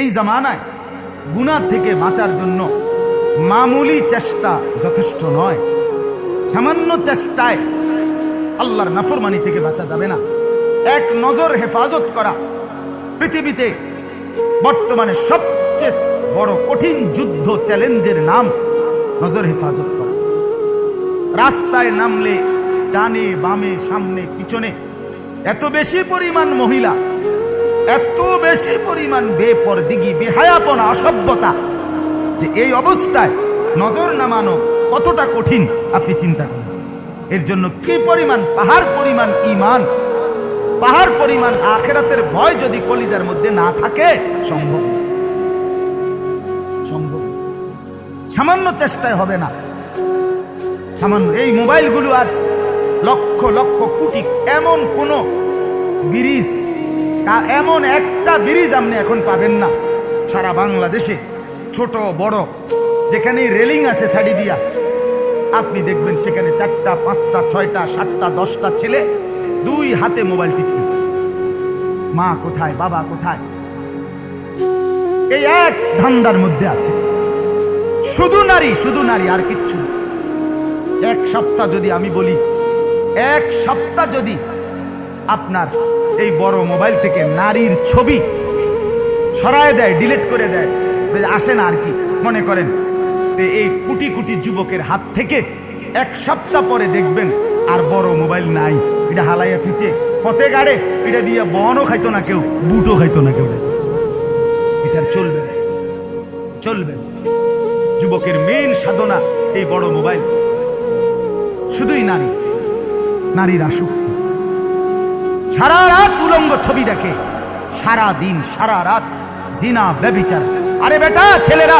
এই জামানায় গুণা থেকে বাঁচার জন্য মামুলি চেষ্টা যথেষ্ট নয়। সামান্য চেষ্টায় আল্লাহর নাফরমানি থেকে বাঁচা যাবে না। এক নজর হেফাজত করা পৃথিবীতে বর্তমানে সবচেয়ে বড় কঠিন যুদ্ধ চ্যালেঞ্জের নাম নজর হেফাজত করা। রাস্তায় নামলে ডানে বামে সামনে পিছনে এত বেশি পরিমাণ মহিলা এত বেশি পরিমাণ বেপরদিগি, বেহায়াপনা, অসভ্যতা যে এই অবস্থায় নজর নামানো কতটা কঠিন, আপনি চিন্তা করেন এর জন্য কি পরিমাণ, পাহাড় পরিমাণ ইমান পাহাড় পরিমাণ আখেরাতের ভয় যদি কলিজার মধ্যে না থাকে, সম্ভব সম্ভব সামান্য চেষ্টায় হবে না। সামান্য এই মোবাইলগুলো আজ লক্ষ লক্ষ কোটি এমন কোনো ব্রিজ এমন একটা ব্রিজ আপনি এখন পাবেন না। সারা বাংলাদেশে, ছোট, বড় যেখানে রেলিং আছে সাইডি দিয়া। আপনি দেখবেন সেখানে চারটা, পাঁচটা, ছয়টা, সাতটা, দশটা ছেলে দুই হাতে মোবাইল টিপতেছে। মা কোথায়, বাবা কোথায়? এই এক ধান্দার মধ্যে আছে। শুধু নারী শুধু নারী, আর কিচ্ছু এক সপ্তাহ যদি আমি বলি, এক সপ্তাহ যদি আপনার এই বড় মোবাইল থেকে নারীর ছবি সরায় দেয় ডিলিট করে দেয়। আসে না আর কি, মনে করেন। তো এই কোটি কোটি যুবকের হাত থেকে এক সপ্তাহ পরে দেখবেন, আর বড় মোবাইল নাই। এটা হালাইয়া থুইছে ফতে গাড়ে, এটা দিয়ে বনও খাইতো না কেউ, বুটও খাইতো না কেউ। এটার চলবে। চলবে। যুবকের মেন সাধনা এই বড় মোবাইল। শুধুই নারী। নারীর আসক্তি সারা রাত উলঙ্গ ছবি দেখে। সারা দিন, সারা রাত জিনা ব্যবিচার আরে বেটা, ছেলেরা,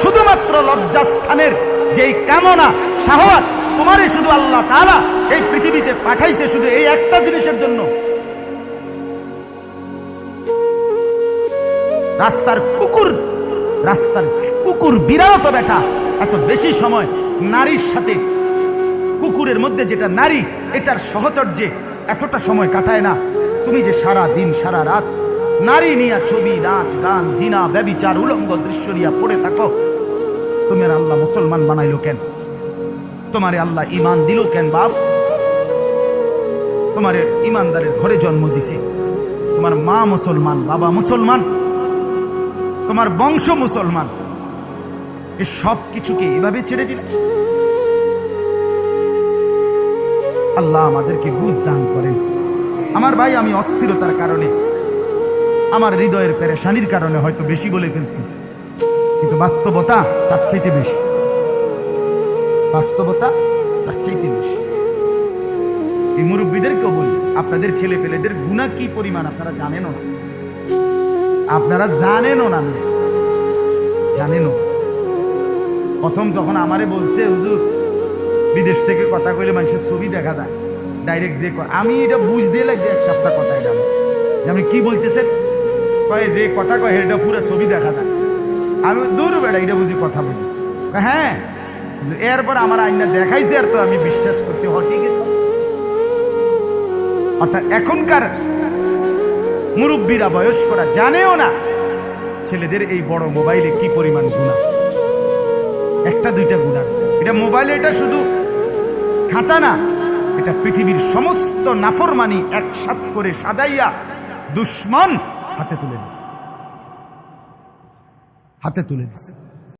শুধুমাত্র লজ্জাস্থানের যেই কামনা সাহত তোমারই শুধু আল্লাহ তাআলা এই পৃথিবীতে পাঠাইছে শুধু এই একটা জিনিসের জন্য। রাস্তার কুকুর রাস্তার কুকুর বিড়াল বেটা, এত বেশি সময় নারীর সাথে কুকুরের মধ্যে যেটা নারী, এটার সহচর্যে এতটা সময় কাটায় না। তুমি যে সারা দিন, সারা রাত নারী নিয়ে ছবি, নাচ, গান, জিনা, ব্যবিচার, উলঙ্গ দৃশ্য নিয়ে পড়ে থাকো। তুমি আর আল্লাহ মুসলমান বানাইলো কেন? তোমারে আল্লাহ ইমান দিল কেন বাপ? তোমার ইমানদারের ঘরে জন্ম দিছে। তোমার মা মুসলমান, বাবা মুসলমান, তোমার বংশ মুসলমান। এই সব কিছুকে এভাবে ছেড়ে দিলে? আল্লাহ আমাদেরকে বুঝ দান করেন। আমার ভাই, আমি অস্থিরতার কারণে, আমার হৃদয়ের পেরেশানির কারণে হয়তো বেশি বলে ফেলছি। কিন্তু বাস্তবতা তার চাইতে বেশি। বাস্তবতা তার চাইতে বেশি। এই মুরব্বীদেরকেও বলি, আপনাদের ছেলে পেলেদের গুণা কি পরিমাণ আপনারা জানেনও না। আপনারা জানেনও না। জানেনও প্রথম যখন আমারে বলছে, হুজুর বিদেশ থেকে কথা কইলে মানুষের ছবি দেখা যায়। ডাইরেক্ট যে আমি এটা বুঝতে লাগছে এক সপ্তাহ কথা এটা যে আপনি কী বলতেছেন? কয় যে কথা কয় এটা পুরো ছবি দেখা যায়। আমি দূর বেড়া এটা বুঝি, কথা বুঝি। হ্যাঁ। এরপর আমার আইনা দেখাইছে আর তো আমি বিশ্বাস করছি, হ, ঠিকই অর্থাৎ এখনকার মুরব্বীরা বয়স্করা জানেও না ছেলেদের এই বড় মোবাইলে কি পরিমাণ গুণা। একটা, দুইটা গুণা। এটা মোবাইলে এটা শুধু খাঁচা না, এটা পৃথিবীর সমস্ত নাফরমানি একসাথ করে সাজাইয়া দুশ্মন হাতে তুলে দিছে। হাতে তুলে দিছে।